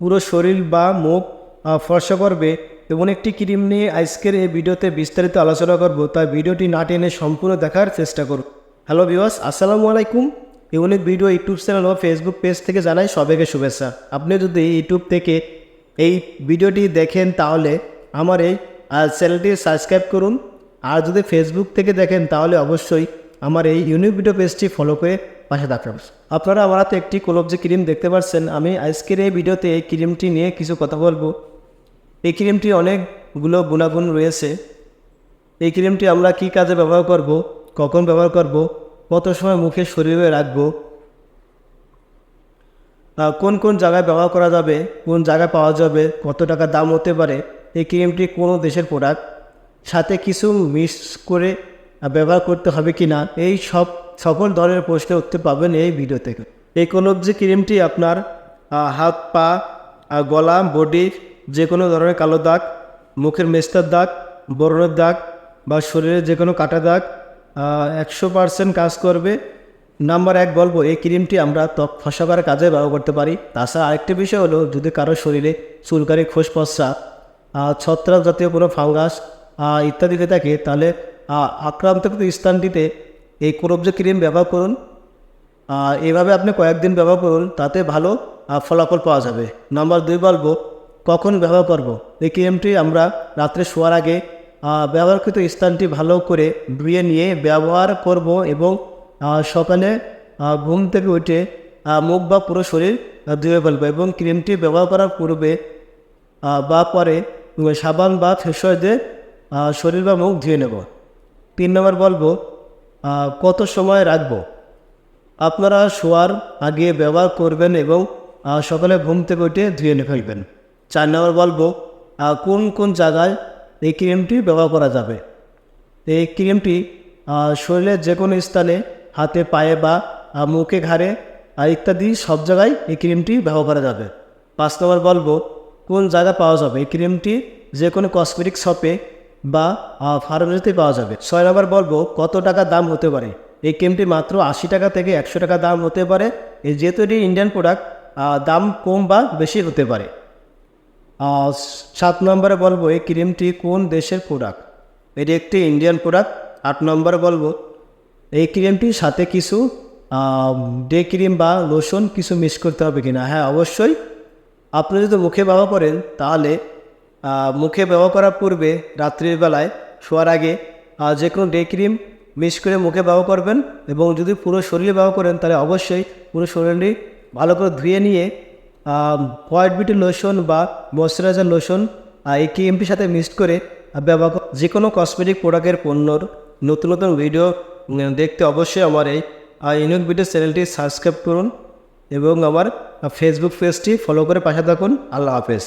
পুরো শরীর বা মুখ ফর্সা করবে এবং একটি ক্রিম নিয়ে আজকের এই ভিডিওতে বিস্তারিত আলোচনা করব। তাই ভিডিওটি না টেনে সম্পূর্ণ দেখার চেষ্টা করব হ্যালো বিওয়াস আসসালামু আলাইকুম। ইউনিক ভিডিও ইউটিউব চ্যানেল ও ফেসবুক পেজ থেকে জানাই সবাইকে শুভেচ্ছা। আপনি যদি ইউটিউব থেকে এই ভিডিওটি দেখেন তাহলে আমার এই চ্যানেলটি সাবস্ক্রাইব করুন। আর যদি ফেসবুক থেকে দেখেন তাহলে অবশ্যই আমার এই ইউনিক ভিডিও পেজটি ফলো করে পাশে থাকবেন। আপনারা আমার হাতে একটি কলবজি ক্রিম দেখতে পাচ্ছেন আমি আজকের এই ভিডিওতে এই ক্রিমটি নিয়ে কিছু কথা বলব। এই ক্রিমটি অনেকগুলো গুণাগুণ রয়েছে। এই ক্রিমটি আমরা কি কাজে ব্যবহার করব? কখন ব্যবহার করব? কত সময় মুখে শরীরে রাখব? কোন কোন জায়গায় ব্যবহার করা যাবে? কোন জায়গায় পাওয়া যাবে? কত টাকা দাম হতে পারে? এই ক্রিমটি কোনো দেশের প্রোডাক্ট সাথে কিছু মিক্স করে ব্যবহার করতে হবে কি না, এই সব সকল ধরনের প্রশ্নের উত্তর পাবেন এই ভিডিও থেকে। এই কলবজি ক্রিমটি আপনার হাত, পা গলা বডি যে কোনো ধরনের কালো দাগ, মুখের মেস্তার দাগ, বরণের দাগ বা শরীরে যে কোনো কাটা দাগ একশো পার্সেন্ট কাজ করবে। নাম্বার এক বলব, এই ক্রিমটি আমরা ত্বক ফসা করার কাজে ব্যবহার করতে পারি। তাছাড়া আরেকটি বিষয় হলো, যদি কারও শরীরে চুলকারি খোস পশ্চা ছত্রাক জাতীয় কোনো ফাঙ্গাস ইত্যাদি হয়ে থাকে, তাহলে আক্রান্তকৃত স্থানটিতে এই করবজে ক্রিম ব্যবহার করুন এভাবে আপনি কয়েকদিন ব্যবহার করুন, তাতে ভালো ফলাফল পাওয়া যাবে নম্বর দুই বলব, কখন ব্যবহার করব। এই ক্রিমটি আমরা রাত্রে শোয়ার আগে ব্যবহারকৃত স্থানটি ভালো করে ধুয়ে নিয়ে ব্যবহার করব এবং সকালে ঘুম থেকে উঠে মুখ বা পুরো শরীর ধুয়ে ফেলব এবং ক্রিমটি ব্যবহার করার পূর্বে বা পরে সাবান বা ফেস ওয়াশ দিয়ে শরীর বা মুখ ধুয়ে নেব তিন নম্বর বলব কত সময় রাখব? আপনারা শোয়ার আগে ব্যবহার করবেন এবং সকালে ঘুম থেকে উঠে ধুয়ে নিয়ে ফেলবেন। চার নম্বর বলব কোন কোন জায়গায় এই ক্রিমটি ব্যবহার করা যাবে? এই ক্রিমটি শরীরের যে কোনো স্থানে, হাতে, পায়ে বা মুখে, ঘাড়ে ইত্যাদি সব জায়গায় এই ক্রিমটি ব্যবহার করা যাবে। পাঁচ নম্বর বলব, কোন জায়গায় পাওয়া যাবে? এই ক্রিমটি যে কোনো কসমেটিক শপে বা ফার্মেসিতে পাওয়া যাবে। ছয় নম্বর বলব, কত টাকা দাম হতে পারে? এই ক্রিমটি মাত্র আশি টাকা থেকে একশো টাকা দাম হতে পারে। এই যেহেতু এটি ইন্ডিয়ান প্রোডাক্ট দাম কম বা বেশি হতে পারে। সাত নম্বরে বলব, এই ক্রিমটি কোন দেশের প্রোডাক্ট এটি একটি ইন্ডিয়ান প্রোডাক্ট আট নম্বরে বলব, এই ক্রিমটির সাথে কিছু ডে ক্রিম বা লোশন কিছু মিক্স করতে হবে কিনা? হ্যাঁ অবশ্যই। আপনি যদি মুখে ব্যবহার করেন, তাহলে মুখে ব্যবহার করার পূর্বে রাত্রির বেলায় শোয়ার আগে যে কোনো ডে ক্রিম মিক্স করে মুখে ব্যবহার করবেন এবং যদি পুরো শরীরে ব্যবহার করেন, তাহলে অবশ্যই পুরো শরীরটি ভালো করে ধুয়ে নিয়ে হোয়াইট বিউটি লোশন বা ময়শ্চারাইজার লোশন এই ক্রিমটির সাথে মিক্সড করে ব্যবহার যে কোনো কসমেটিক প্রোডাক্টের পণ্যর নতুন নতুন ভিডিও দেখতে অবশ্যই আমার এই ইউনিক ভিডিও চ্যানেলটি সাবস্ক্রাইব করুন এবং আমার ফেসবুক পেজটি ফলো করে পাশে থাকুন। আল্লাহ হাফেজ।